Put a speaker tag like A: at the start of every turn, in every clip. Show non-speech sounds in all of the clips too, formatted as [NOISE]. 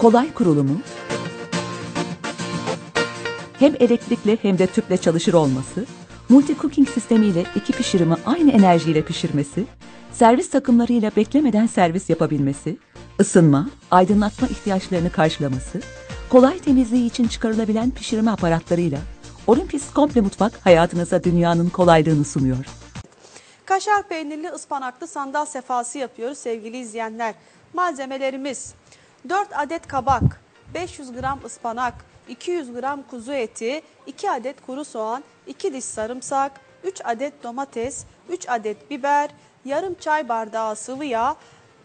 A: kolay kurulumu, hem elektrikli hem de tüple çalışır olması, multi cooking sistemiyle iki pişirimi aynı enerjiyle pişirmesi, servis takımlarıyla beklemeden servis yapabilmesi, ısınma, aydınlatma ihtiyaçlarını karşılaması, kolay temizliği için çıkarılabilen pişirme aparatlarıyla Olympus Komple Mutfak hayatınıza dünyanın kolaylığını sunuyor.
B: Kaşar peynirli ıspanaklı sandal sefası yapıyoruz sevgili izleyenler. Malzemelerimiz 4 adet kabak, 500 gram ıspanak, 200 gram kuzu eti, 2 adet kuru soğan, 2 diş sarımsak, 3 adet domates, 3 adet biber, yarım çay bardağı sıvı yağ,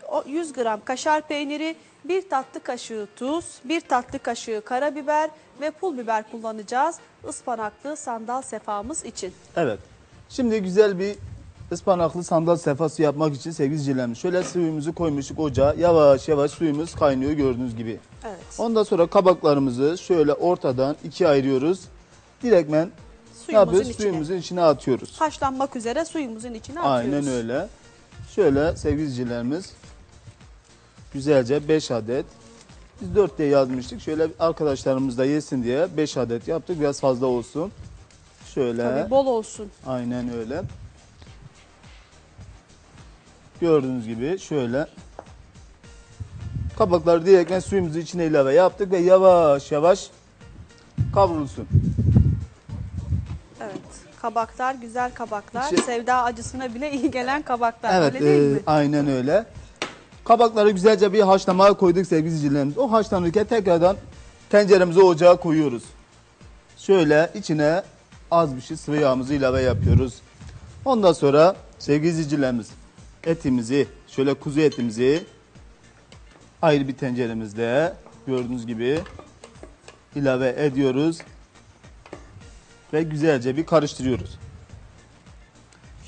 B: o 100 gram kaşar peyniri, 1 tatlı kaşığı tuz, 1 tatlı kaşığı karabiber ve pul biber kullanacağız ıspanaklı sandal sefamız için.
C: Evet. Şimdi güzel bir ıspanaklı sandal sefası yapmak için sevgili izleyicilerimiz şöyle suyumuzu koymuştuk ocağa. Yavaş yavaş suyumuz kaynıyor gördüğünüz gibi.
B: Evet.
C: Ondan sonra kabaklarımızı şöyle ortadan ikiye ayırıyoruz. Direktmen ne yapıyoruz?
B: içine.
C: Suyumuzun içine atıyoruz.
B: Haşlanmak üzere suyumuzun içine atıyoruz.
C: Aynen öyle. Şöyle sevgili izleyicilerimiz güzelce 5 adet. Biz 4 diye yazmıştık. Şöyle arkadaşlarımız da yesin diye 5 adet yaptık. Biraz fazla olsun. Şöyle.
B: Tabii bol olsun.
C: Aynen öyle. Gördüğünüz gibi şöyle kabakları direktmen suyumuzu içine ilave yaptık ve yavaş yavaş kavrulsun.
B: Evet. Kabaklar, güzel kabaklar.
C: İçi-
B: Sevda acısına bile iyi gelen kabaklar.
C: Evet,
B: Öyle değil
C: e,
B: mi?
C: aynen öyle. Kabakları güzelce bir haşlamaya koyduk sevgili izleyicilerimiz. O haşlanırken tekrardan tenceremizi ocağa koyuyoruz. Şöyle içine az bir şey sıvı yağımızı ilave yapıyoruz. Ondan sonra sevgili izleyicilerimiz etimizi, şöyle kuzu etimizi ayrı bir tenceremizde gördüğünüz gibi ilave ediyoruz. Ve güzelce bir karıştırıyoruz.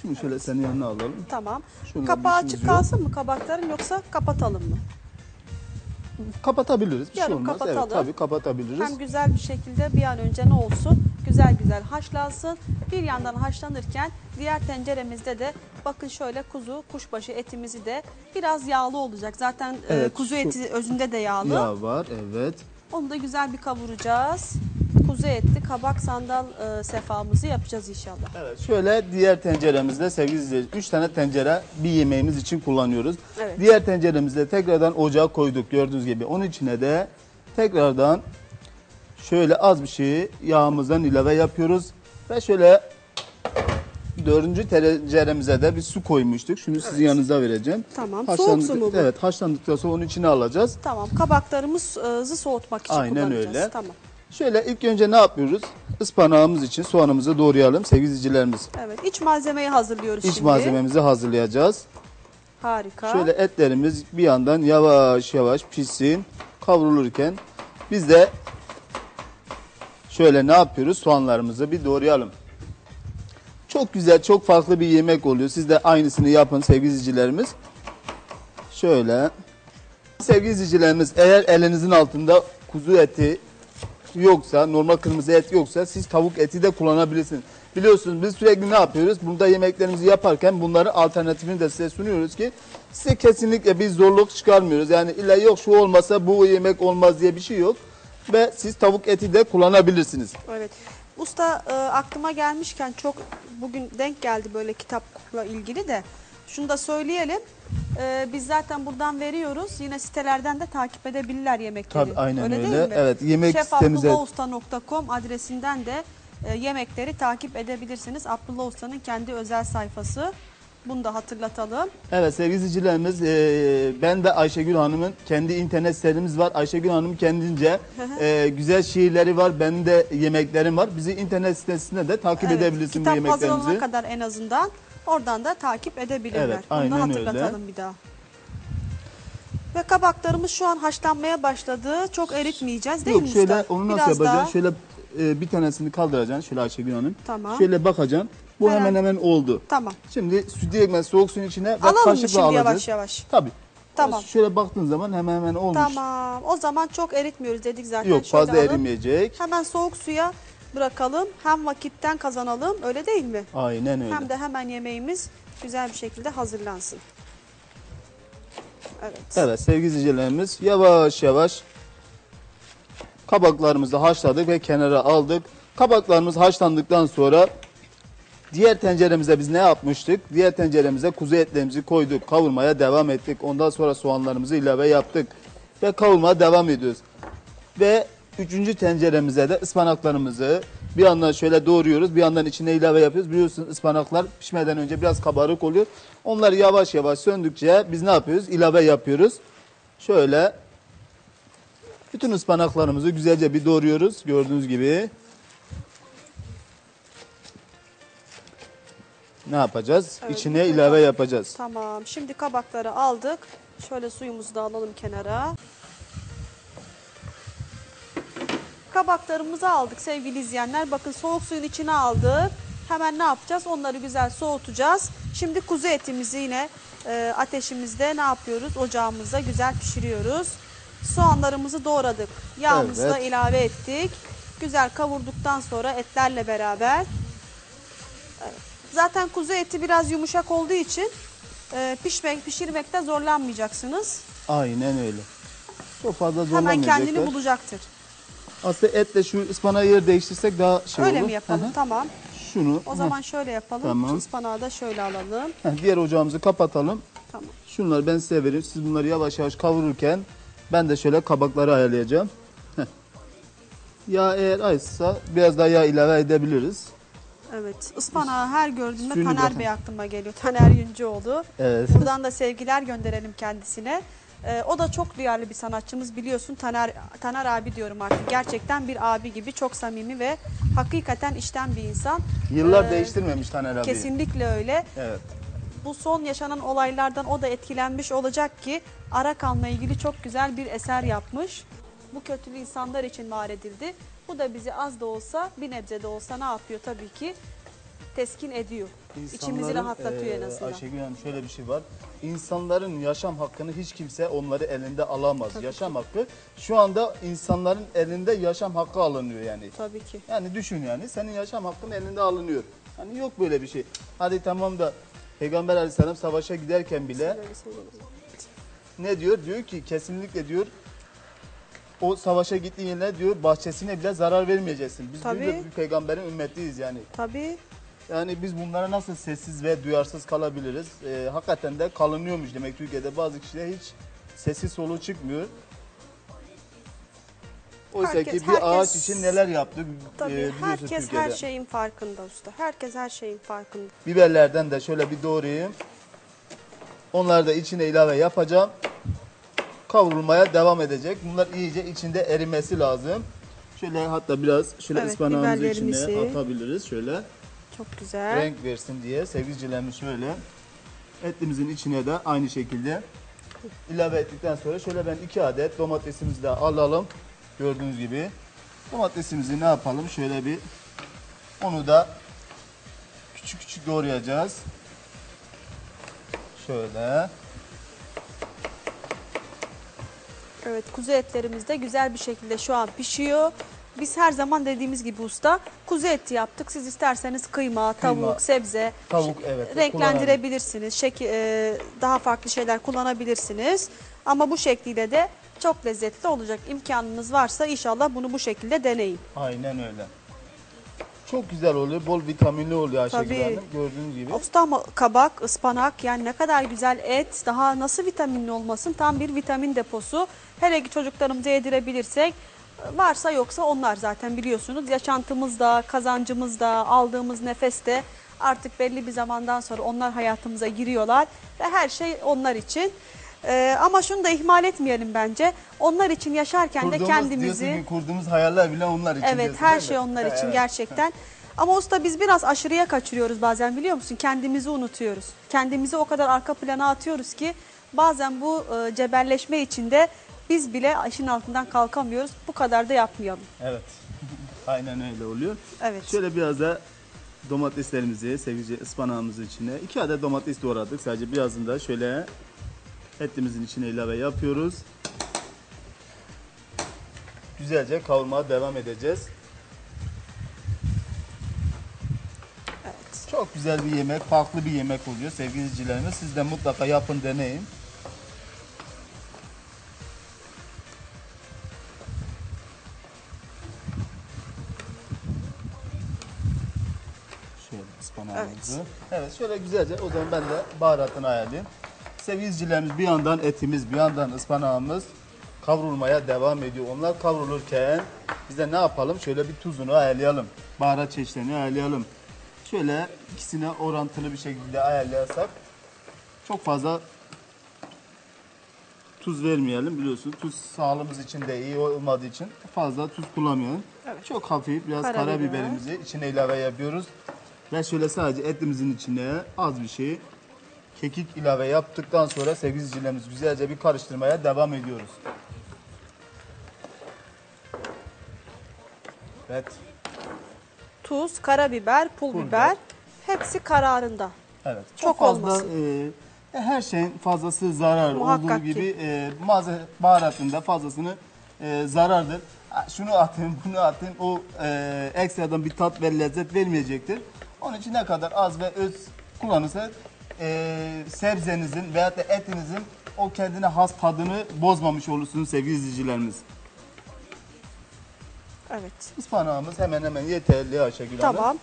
C: Şunu şöyle senin yanına alalım.
B: Tamam.
C: Şundan
B: Kapağı açık
C: yok.
B: kalsın mı kabakların yoksa kapatalım mı?
C: Kapatabiliriz. Bir şey
B: Yarım
C: olmaz.
B: kapatalım.
C: Evet, tabii kapatabiliriz.
B: Hem güzel bir şekilde bir an önce ne olsun? Güzel güzel haşlansın. Bir yandan haşlanırken diğer tenceremizde de bakın şöyle kuzu kuşbaşı etimizi de biraz yağlı olacak. Zaten e,
C: Evet,
B: kuzu
C: şu-
B: eti özünde de yağlı.
C: Yağ var, evet.
B: Onu da güzel bir kavuracağız. Kuzu etli kabak sandal e, sefamızı yapacağız inşallah.
C: Evet, şöyle diğer tenceremizde sevgili izleyiciler, 3 tane tencere bir yemeğimiz için kullanıyoruz.
B: Evet.
C: Diğer tenceremizde tekrardan ocağa koyduk gördüğünüz gibi. Onun içine de tekrardan şöyle az bir şey yağımızdan ilave yapıyoruz. Ve şöyle dördüncü tenceremize de bir su koymuştuk. Şunu sizin yanınıza vereceğim.
B: Tamam. Soğuk su mu bu?
C: Evet, haşlandıktan sonra onun içine alacağız.
B: Tamam kabaklarımızı soğutmak için
C: Aynen
B: kullanacağız.
C: öyle.
B: Tamam.
C: Şöyle ilk önce ne yapıyoruz? Ispanağımız için soğanımızı doğrayalım sevgili izleyicilerimiz.
B: Evet iç malzemeyi hazırlıyoruz
C: İç
B: şimdi.
C: malzememizi hazırlayacağız.
B: Harika.
C: Şöyle etlerimiz bir yandan yavaş yavaş pişsin, kavrulurken biz de şöyle ne yapıyoruz? Soğanlarımızı bir doğrayalım. Çok güzel, çok farklı bir yemek oluyor. Siz de aynısını yapın sevgili izleyicilerimiz. Şöyle. Sevgili izleyicilerimiz eğer elinizin altında kuzu eti yoksa, normal kırmızı et yoksa siz tavuk eti de kullanabilirsiniz. Biliyorsunuz biz sürekli ne yapıyoruz? Burada yemeklerimizi yaparken bunların alternatifini de size sunuyoruz ki size kesinlikle bir zorluk çıkarmıyoruz. Yani illa yok şu olmasa bu yemek olmaz diye bir şey yok. Ve siz tavuk eti de kullanabilirsiniz.
B: Evet. Usta e, aklıma gelmişken çok bugün denk geldi böyle kitapla ilgili de. Şunu da söyleyelim. E, biz zaten buradan veriyoruz. Yine sitelerden de takip edebilirler yemekleri.
C: Tabii, aynen öyle.
B: değil mi?
C: Evet, yemek
B: Şef
C: sitemize-
B: abdullahousta.com adresinden de e, yemekleri takip edebilirsiniz. Abdullah Usta'nın kendi özel sayfası. Bunu da hatırlatalım.
C: Evet sevgili izleyicilerimiz e, ben ve Ayşegül Hanım'ın kendi internet sitemiz var. Ayşegül Hanım kendince e, güzel şiirleri var. Benim de yemeklerim var. Bizi internet sitesinde de takip
B: Evet,
C: edebilirsin bu
B: kitap hazırlanana
C: yemeklerimizi.
B: kadar en azından oradan da takip edebilirler.
C: Evet,
B: Bunu da hatırlatalım
C: öyle.
B: bir daha. Ve kabaklarımız şu an haşlanmaya başladı. Çok eritmeyeceğiz değil
C: Yok
B: mi
C: şöyle
B: usta?
C: onu nasıl
B: Biraz
C: yapacaksın?
B: daha-
C: Şöyle e, bir tanesini kaldıracaksın şöyle Ayşegül Hanım.
B: Tamam.
C: Şöyle bakacaksın. Bu hemen hemen oldu.
B: Tamam.
C: Şimdi direktmen soğuk suyun içine
B: Alalım mı
C: kaşıkla
B: şimdi
C: alacağız.
B: yavaş yavaş?
C: Tabii.
B: Tamam.
C: Şöyle baktığın zaman hemen hemen olmuş.
B: Tamam. O zaman çok eritmiyoruz dedik zaten.
C: Yok
B: Şöyle
C: fazla
B: alıp
C: erimeyecek.
B: Hemen soğuk suya bırakalım. Hem vakitten kazanalım. Öyle değil mi?
C: Aynen öyle.
B: Hem de hemen yemeğimiz güzel bir şekilde hazırlansın. Evet.
C: Evet sevgili izleyicilerimiz yavaş yavaş Kabaklarımızı haşladık ve kenara aldık. Kabaklarımız haşlandıktan sonra diğer tenceremize biz ne yapmıştık? Diğer tenceremize kuzu etlerimizi koyduk. Kavurmaya devam ettik. Ondan sonra soğanlarımızı ilave yaptık. Ve kavurmaya devam ediyoruz. Ve üçüncü tenceremize de ıspanaklarımızı bir yandan şöyle doğruyoruz. Bir yandan içine ilave yapıyoruz. Biliyorsunuz ıspanaklar pişmeden önce biraz kabarık oluyor. Onları yavaş yavaş söndükçe biz ne yapıyoruz? İlave yapıyoruz. Şöyle bütün ıspanaklarımızı güzelce bir doğruyoruz. Gördüğünüz gibi. Ne yapacağız?
B: Evet,
C: İçine
B: kabak.
C: ilave yapacağız.
B: Tamam. Şimdi kabakları aldık. Şöyle suyumuzu da alalım kenara. Kabaklarımızı aldık sevgili izleyenler. Bakın soğuk suyun içine aldık. Hemen ne yapacağız? Onları güzel soğutacağız. Şimdi kuzu etimizi yine e, ateşimizde ne yapıyoruz? Ocağımızda güzel pişiriyoruz. Soğanlarımızı doğradık. Yağımızı
C: Evet.
B: ilave ettik. Güzel kavurduktan sonra etlerle beraber Zaten kuzu eti biraz yumuşak olduğu için e, pişmek, pişirmekte zorlanmayacaksınız.
C: Aynen öyle. Çok fazla
B: Hemen kendini bulacaktır.
C: Aslında etle şu ıspanağı yer değiştirsek daha şey
B: Öyle
C: olur.
B: mi yapalım?
C: Hı hı.
B: Tamam.
C: Şunu.
B: O zaman şöyle yapalım.
C: Tamam.
B: Şu ıspanağı da şöyle alalım.
C: heh, diğer ocağımızı kapatalım.
B: Tamam.
C: Şunları ben size vereyim. Siz bunları yavaş yavaş kavururken ben de şöyle kabakları ayarlayacağım. Heh. Yağ eğer azsa biraz daha yağ ilave edebiliriz.
B: Evet. Ispanağı her gördüğümde
C: Suyunu
B: Taner. Bey aklıma geliyor. Taner Yüncüoğlu.
C: Evet.
B: Buradan da sevgiler gönderelim kendisine. Ee, o da çok duyarlı bir sanatçımız biliyorsun Taner Taner abi diyorum artık. Gerçekten bir abi gibi çok samimi ve hakikaten işten bir insan.
C: Yıllar
B: Ee,
C: değiştirmemiş Taner abi.
B: Kesinlikle öyle.
C: Evet.
B: bu son yaşanan olaylardan o da etkilenmiş olacak ki Arakan'la ilgili çok güzel bir eser yapmış. Bu kötülü insanlar için var edildi. Bu da bizi az da olsa bir nebze de olsa ne yapıyor tabii ki teskin ediyor. İçimizi
C: İnsanların,
B: rahatlatıyor en azından.
C: Ayşegül Hanım şöyle bir şey var. İnsanların yaşam hakkını hiç kimse onları elinde alamaz. yaşam hakkı şu anda insanların elinde yaşam hakkı alınıyor yani.
B: Tabii ki.
C: Yani düşün yani senin yaşam hakkın elinde alınıyor. Hani yok böyle bir şey. Hadi tamam da Peygamber Aleyhisselam savaşa giderken bile ne diyor? Diyor ki kesinlikle diyor o savaşa gittiğin yerine diyor bahçesine bile zarar vermeyeceksin. Biz
B: Tabii.
C: diyor, bir peygamberin ümmetiyiz yani.
B: Tabii.
C: Yani biz bunlara nasıl sessiz ve duyarsız kalabiliriz? Ee, hakikaten de kalınıyormuş demek Türkiye'de bazı kişiler hiç sesi soluğu çıkmıyor. Oysa
B: Herkes-
C: ki bir ağaç
B: herkes-
C: için neler yaptık
B: Tabii
C: e,
B: herkes
C: Türkiye'de.
B: her şeyin farkında usta. Herkes her şeyin farkında.
C: Biberlerden de şöyle bir doğrayayım. Onları da içine ilave yapacağım. Kavrulmaya devam edecek. Bunlar iyice içinde erimesi lazım. Şöyle hatta biraz şöyle
B: Evet,
C: ıspanağımızı içine atabiliriz şöyle.
B: Çok güzel.
C: renk versin diye sevgilicilerimiz şöyle etimizin içine de aynı şekilde ilave ettikten sonra şöyle ben iki adet domatesimizi de alalım gördüğünüz gibi domatesimizi ne yapalım şöyle bir onu da küçük küçük doğrayacağız şöyle
B: Evet kuzu etlerimiz de güzel bir şekilde şu an pişiyor. Biz her zaman dediğimiz gibi usta kuzu eti yaptık. Siz isterseniz kıyma, tavuk,
C: Kıyma,
B: sebze
C: tavuk evet
B: renklendirebilirsiniz. Şeki, e, daha farklı şeyler kullanabilirsiniz. Ama bu şekliyle de çok lezzetli olacak. İmkanınız varsa inşallah bunu bu şekilde deneyin.
C: aynen öyle çok güzel oluyor bol vitaminli oluyor Ayşegül
B: Tabii.
C: Hanım gördüğünüz gibi
B: Usta ama kabak, ıspanak yani ne kadar güzel et daha nasıl vitaminli olmasın tam bir vitamin deposu. Hele ki çocuklarımıza yedirebilirsek varsa yoksa onlar zaten biliyorsunuz yaşantımızda, kazancımızda, aldığımız nefeste artık belli bir zamandan sonra onlar hayatımıza giriyorlar ve her şey onlar için. Ee, ama şunu da ihmal etmeyelim bence. Onlar için yaşarken de
C: kurduğumuz,
B: kendimizi
C: diyorsun ki kurduğumuz hayaller bile onlar için
B: Evet
C: diyorsun,
B: her
C: mi?
B: şey onlar için
C: Evet.
B: gerçekten. Ama usta biz biraz aşırıya kaçırıyoruz bazen biliyor musun? Kendimizi unutuyoruz. Kendimizi o kadar arka plana atıyoruz ki bazen bu e, cebelleşme içinde biz bile işin altından kalkamıyoruz. Bu kadar da yapmayalım.
C: Evet. [LAUGHS] Aynen öyle oluyor.
B: Evet.
C: Şöyle biraz da domateslerimizi, sevgili ıspanağımızın içine. iki adet domates doğradık. Sadece birazını da şöyle Etimizin içine ilave yapıyoruz. Güzelce kavurmaya devam edeceğiz.
B: Evet.
C: Çok güzel bir yemek, farklı bir yemek oluyor sevgili izleyicilerimiz. Siz de mutlaka yapın, deneyin. Şöyle ıspanağımızı. Evet. evet şöyle güzelce o zaman ben de baharatını ayarlayayım. Sevgili izleyicilerimiz bir yandan etimiz bir yandan ıspanağımız kavrulmaya devam ediyor. Onlar kavrulurken biz de ne yapalım? Şöyle bir tuzunu ayarlayalım. Baharat çeşitlerini ayarlayalım. Şöyle ikisine orantılı bir şekilde ayarlarsak çok fazla tuz vermeyelim biliyorsun. Tuz sağlığımız için de iyi olmadığı için fazla tuz kullanmayalım.
B: Evet.
C: Çok hafif biraz
B: Karabiber.
C: karabiberimizi içine ilave yapıyoruz. Ve şöyle sadece etimizin içine az bir şey kekik ilave yaptıktan sonra sevgili izleyicilerimiz güzelce bir karıştırmaya devam ediyoruz. Evet.
B: Tuz, karabiber, pul,
C: Pul
B: biber
C: biber.
B: hepsi kararında.
C: Evet.
B: Çok
C: fazla
B: olmasın.
C: e, her şeyin fazlası zarar
B: Muhakkak
C: olduğu
B: ki.
C: gibi e, malze baharatında fazlasını e, zarardır. Şunu atın, [LAUGHS] bunu atın. O e, ekstradan bir tat ve lezzet vermeyecektir. Onun için ne kadar az ve öz kullanırsa e, sebzenizin veyahut da etinizin o kendine has tadını bozmamış olursunuz sevgili izleyicilerimiz.
B: Evet.
C: Ispanağımız hemen hemen yeterli Ayşegül Hanım.
B: Tamam.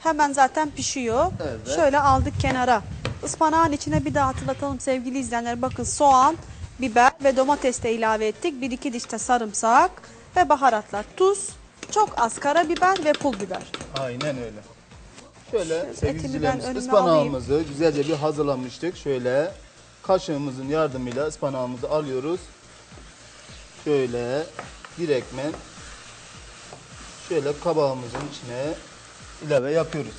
B: Hemen zaten pişiyor.
C: Evet.
B: Şöyle aldık kenara. Ispanağın içine bir daha hatırlatalım sevgili izleyenler. Bakın soğan, biber ve domates de ilave ettik. Bir iki diş de sarımsak ve baharatlar. Tuz, çok az karabiber ve pul biber.
C: Aynen öyle. Şöyle
B: etimi
C: sevgili
B: ben
C: izleyicilerimiz
B: önüme
C: ıspanağımızı güzelce bir hazırlamıştık. Şöyle kaşığımızın yardımıyla ıspanağımızı alıyoruz. Şöyle direktmen şöyle kabağımızın içine ilave yapıyoruz.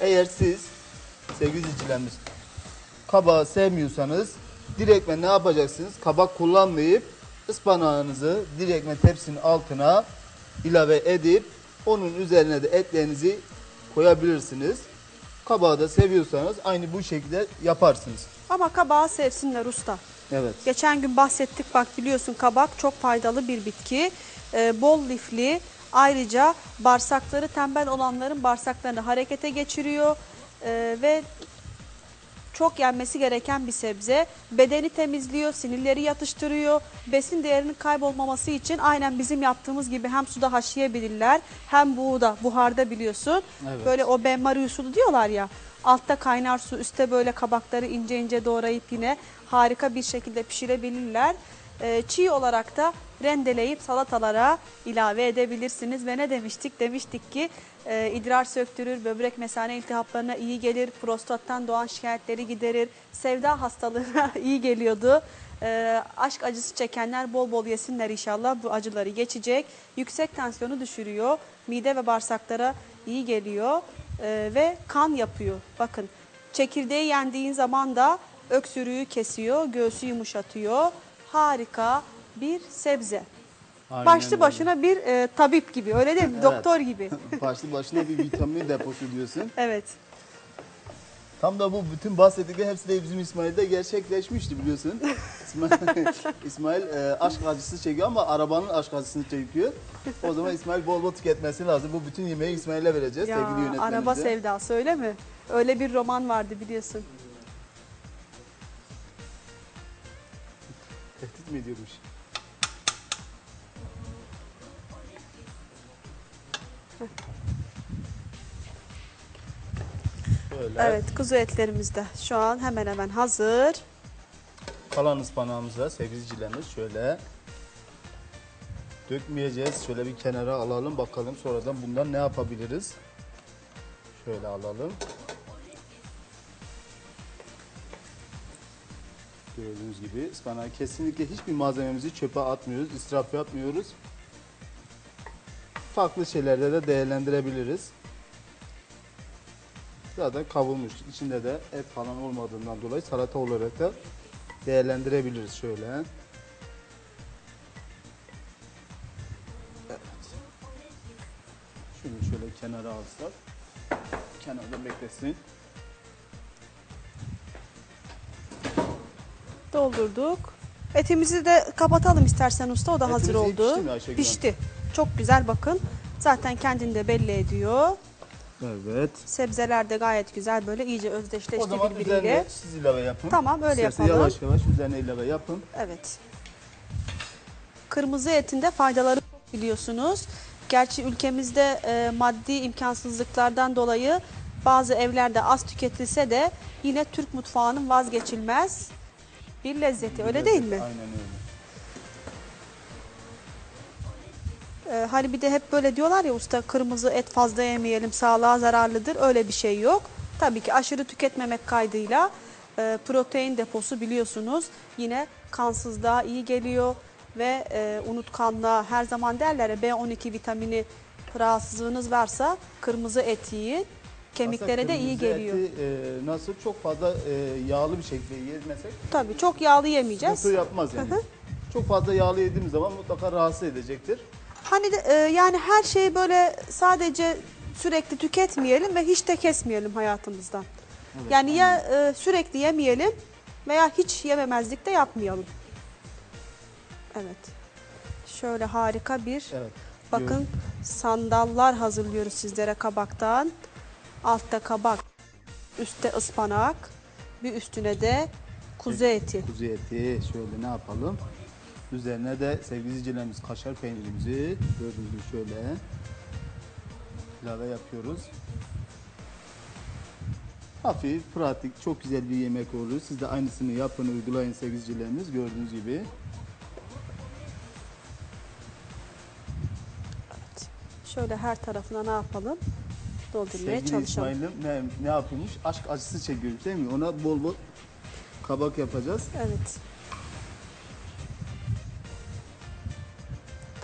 C: Eğer siz sevgili izleyicilerimiz kabağı sevmiyorsanız direktmen ne yapacaksınız? Kabak kullanmayıp ıspanağınızı direktmen tepsinin altına ilave edip onun üzerine de etlerinizi koyabilirsiniz. Kabağı da seviyorsanız aynı bu şekilde yaparsınız.
B: Ama kabağı sevsinler usta.
C: Evet.
B: Geçen gün bahsettik bak biliyorsun kabak çok faydalı bir bitki. Ee, bol lifli. Ayrıca bağırsakları tembel olanların bağırsaklarını harekete geçiriyor. Ee, ve çok yenmesi gereken bir sebze. Bedeni temizliyor, sinirleri yatıştırıyor. Besin değerinin kaybolmaması için aynen bizim yaptığımız gibi hem suda haşlayabilirler hem buğda, buharda biliyorsun.
C: Evet.
B: Böyle o benmari usulü diyorlar ya. Altta kaynar su, üstte böyle kabakları ince ince doğrayıp yine harika bir şekilde pişirebilirler. Ee, çiğ olarak da rendeleyip salatalara ilave edebilirsiniz. Ve ne demiştik? Demiştik ki e, idrar söktürür, böbrek mesane iltihaplarına iyi gelir, prostattan doğan şikayetleri giderir, sevda hastalığına [LAUGHS] iyi geliyordu. Ee, aşk acısı çekenler bol bol yesinler inşallah bu acıları geçecek. Yüksek tansiyonu düşürüyor, mide ve bağırsaklara iyi geliyor Ee, ve kan yapıyor. Bakın çekirdeği yendiğin zaman da öksürüğü kesiyor, göğsü yumuşatıyor. Harika bir sebze.
C: Aynen
B: Başlı
C: öyle.
B: başına bir e, tabip gibi öyle değil mi?
C: Evet.
B: Doktor gibi. [LAUGHS]
C: Başlı başına bir vitamin deposu diyorsun.
B: evet.
C: Tam da bu bütün bahsettikleri hepsi de bizim İsmail'de gerçekleşmişti biliyorsun. İsmail, [LAUGHS] İsmail e, aşk acısı çekiyor ama arabanın aşk acısını çekiyor. O zaman İsmail bol bol tüketmesi lazım. Bu bütün yemeği İsmail'e vereceğiz
B: Ya,
C: sevgili yönetmenimize.
B: araba sevdası öyle mi? Öyle bir roman vardı biliyorsun.
C: Tehdit mi ediyormuş? Şöyle
B: Evet kuzu etlerimiz de şu an hemen hemen hazır.
C: kalan ıspanağımıza sevgilicilerimiz şöyle dökmeyeceğiz. Şöyle bir kenara alalım bakalım sonradan bundan ne yapabiliriz. Şöyle alalım. Gördüğünüz gibi ıspanağı kesinlikle hiçbir malzememizi çöpe atmıyoruz, israf yapmıyoruz. Farklı şeylerde de değerlendirebiliriz. Zaten kavrulmuş. İçinde de et falan olmadığından dolayı salata olarak da değerlendirebiliriz şöyle. Evet. Şunu şöyle kenara alsak. Kenarda beklesin.
B: Doldurduk. Etimizi de kapatalım istersen usta. O da hazır
C: Etimiz iyi
B: oldu.
C: pişti mi Ayşegül Hanım?
B: Pişti. Çok güzel bakın. Zaten kendini de belli ediyor.
C: Evet.
B: Sebzeler de gayet güzel böyle iyice özdeşleşti
C: O zaman
B: birbiriyle.
C: üzerine siz ilave yapın.
B: Tamam, öyle
C: İsterse
B: yapalım.
C: Yavaş yavaş üzerine ilave yapın.
B: Evet. Kırmızı etin de faydaları çok biliyorsunuz. Gerçi ülkemizde e, maddi imkansızlıklardan dolayı bazı evlerde az tüketilse de yine Türk mutfağının vazgeçilmez bir lezzeti. Öyle değil mi?
C: Aynen öyle.
B: Ee, hani bir de hep böyle diyorlar ya usta kırmızı et fazla yemeyelim sağlığa zararlıdır. Öyle bir şey yok. Tabii ki aşırı tüketmemek kaydıyla e, protein deposu biliyorsunuz yine kansızlığa iyi geliyor ve e, unutkanlığa her zaman derler ya B12 vitamini rahatsızlığınız varsa kırmızı et yiyin. Kemiklere
C: Aslında
B: de iyi
C: kırmızı
B: geliyor.
C: eti, e, nasıl çok fazla e, yağlı bir şekilde yemesek
B: Tabii çok yağlı yemeyeceğiz.
C: sıkıntı yapmaz yani.
B: Hı hı.
C: Çok fazla yağlı yediğimiz zaman mutlaka rahatsız edecektir.
B: Hani de, e, yani her şeyi böyle sadece sürekli tüketmeyelim ve hiç de kesmeyelim hayatımızdan.
C: Evet,
B: yani ya e, sürekli yemeyelim veya hiç yememezlik de yapmayalım. Evet. Şöyle harika bir
C: Evet.
B: bakın sandallar hazırlıyoruz sizlere kabaktan. Altta kabak, üstte ıspanak, bir üstüne de kuzu eti.
C: Kuzu eti şöyle ne yapalım? Üzerine de sevgili izleyicilerimiz kaşar peynirimizi gördüğünüz gibi şöyle ilave yapıyoruz. Hafif, pratik, çok güzel bir yemek olur. Siz de aynısını yapın, uygulayın sevgili izleyicilerimiz gördüğünüz gibi.
B: Şöyle her tarafına ne yapalım? Doldurmaya
C: Sevgili
B: çalışalım.
C: İsmail'im ne, ne yapıyormuş? Aşk acısı çekiyormuş değil mi? Ona bol bol kabak yapacağız.
B: Evet.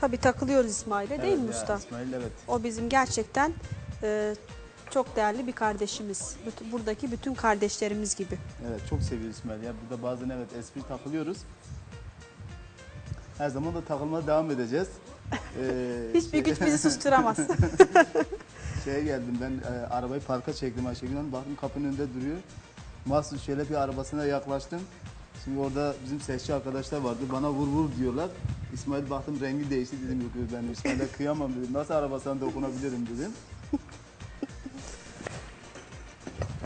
B: Tabii takılıyoruz İsmail'e değil
C: Evet
B: mi
C: ya,
B: usta?
C: İsmail evet.
B: O bizim gerçekten e, çok değerli bir kardeşimiz. Bütün- Buradaki bütün kardeşlerimiz gibi.
C: Evet çok seviyoruz İsmail ya. Burada bazen evet espri takılıyoruz. Her zaman da takılmaya devam edeceğiz. [LAUGHS] Ee,
B: Hiçbir güç bizi susturamaz. [LAUGHS]
C: Şeye geldim ben e, arabayı parka çektim Ayşegül Hanım. Baktım kapının önünde duruyor. Mahsus şöyle bir arabasına yaklaştım. Şimdi orada bizim sesçi arkadaşlar vardı. Bana vur vur diyorlar. İsmail baktım rengi değişti dedim yok ben İsmail'e kıyamam dedim. Nasıl arabasına dokunabilirim dedim. [LAUGHS]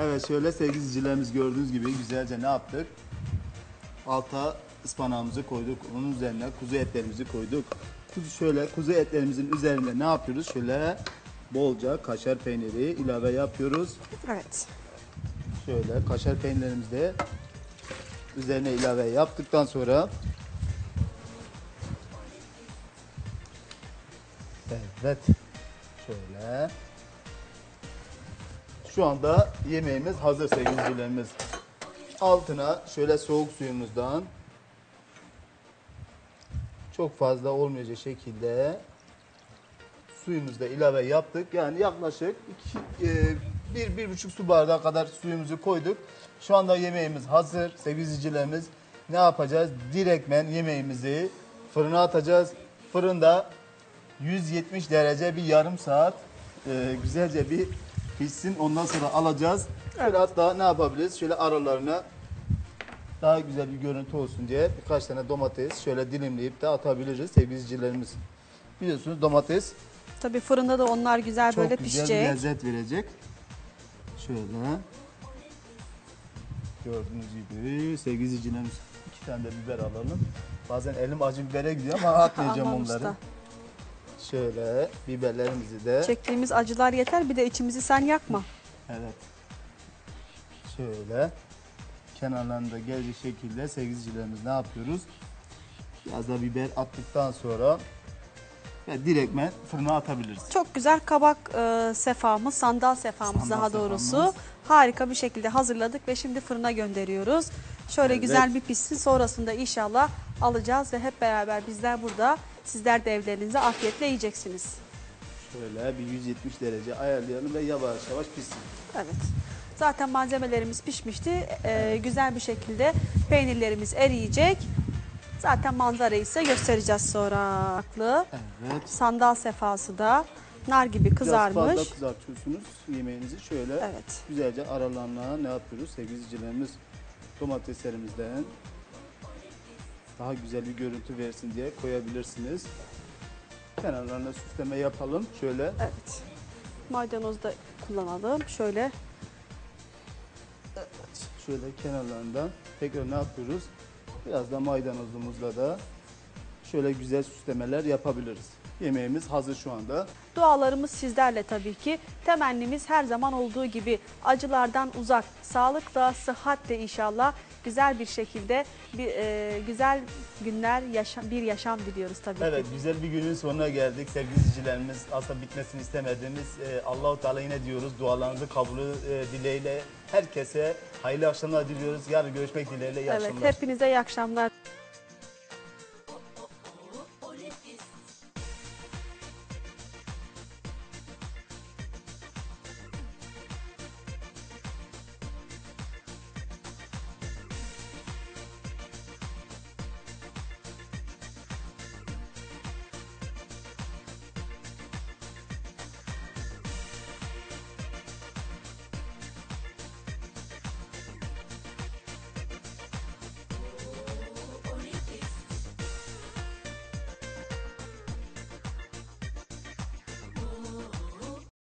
C: Evet şöyle sevgili izleyicilerimiz gördüğünüz gibi güzelce ne yaptık? Alta ıspanağımızı koyduk. Onun üzerine kuzu etlerimizi koyduk. Kuzu şöyle kuzu etlerimizin üzerine ne yapıyoruz? Şöyle bolca kaşar peyniri ilave yapıyoruz.
B: evet.
C: Şöyle kaşar peynirlerimizi de üzerine ilave yaptıktan sonra Evet. Şöyle. Şu anda yemeğimiz hazır sevgili izleyicilerimiz. Altına şöyle soğuk suyumuzdan çok fazla olmayacak şekilde suyumuzu da ilave yaptık. Yani yaklaşık iki, e, su bardağı kadar suyumuzu koyduk. Şu anda yemeğimiz hazır. Sevgili izleyicilerimiz ne yapacağız? Direktmen yemeğimizi fırına atacağız. Fırında 170 derece bir yarım saat e, güzelce bir pişsin. Ondan sonra alacağız. Şöyle hatta ne yapabiliriz? Şöyle aralarına daha güzel bir görüntü olsun diye birkaç tane domates şöyle dilimleyip de atabiliriz sevgili izleyicilerimiz. Biliyorsunuz domates
B: Tabii fırında da onlar güzel
C: çok
B: böyle
C: güzel bir
B: pişecek.
C: lezzet verecek. Şöyle. Gördüğünüz gibi sevgili izleyicilerimiz iki tane de biber alalım. Bazen elim acı bibere gidiyor ama [LAUGHS] atmayacağım onları. Şöyle biberlerimizi de
B: Çektiğimiz acılar yeter bir de içimizi sen yakma.
C: evet. Şöyle kenarlarında gelecek şekilde sevgili izleyicilerimiz ne yapıyoruz? Biraz da biber attıktan sonra ve direktmen fırına atabiliriz.
B: Çok güzel kabak e, sefamız, sandal sefamız
C: Sandal
B: daha doğrusu.
C: sefamız.
B: Harika bir şekilde hazırladık ve şimdi fırına gönderiyoruz. Şöyle
C: Evet.
B: güzel bir pişsin sonrasında inşallah alacağız ve hep beraber bizler burada sizler de evlerinize afiyetle yiyeceksiniz.
C: Şöyle bir 170 derece ayarlayalım ve yavaş yavaş pişsin.
B: Evet. Zaten malzemelerimiz pişmişti. E, güzel bir şekilde peynirlerimiz eriyecek. Zaten manzarayı ise göstereceğiz sonra.
C: Evet.
B: Sandal sefası da nar gibi
C: Biraz
B: kızarmış.
C: fazla kızartıyorsunuz yemeğinizi. Şöyle
B: Evet.
C: güzelce aralarına ne yapıyoruz? Sevgili izleyicilerimiz domateslerimizden daha güzel bir görüntü versin diye koyabilirsiniz. Kenarlarına süsleme yapalım. Şöyle
B: Evet. Maydanoz da kullanalım. Şöyle
C: şöyle kenarlarından tekrar ne yapıyoruz? Biraz da maydanozumuzla da şöyle güzel süslemeler yapabiliriz. Yemeğimiz hazır şu anda.
B: Dualarımız sizlerle tabii ki. Temennimiz her zaman olduğu gibi acılardan uzak, sağlıkla, sıhhatle inşallah güzel bir şekilde bir e, güzel günler, yaşam, bir yaşam diliyoruz tabii
C: Evet
B: ki.
C: güzel bir günün sonuna geldik. Sevgili izleyicilerimiz aslında bitmesini istemediğimiz e, Allahu Teala yine diyoruz dualarınızı kabulü e, dileğiyle herkese hayırlı akşamlar diliyoruz. Yarın görüşmek dileğiyle iyi
B: Evet,
C: akşamlar.
B: hepinize iyi akşamlar.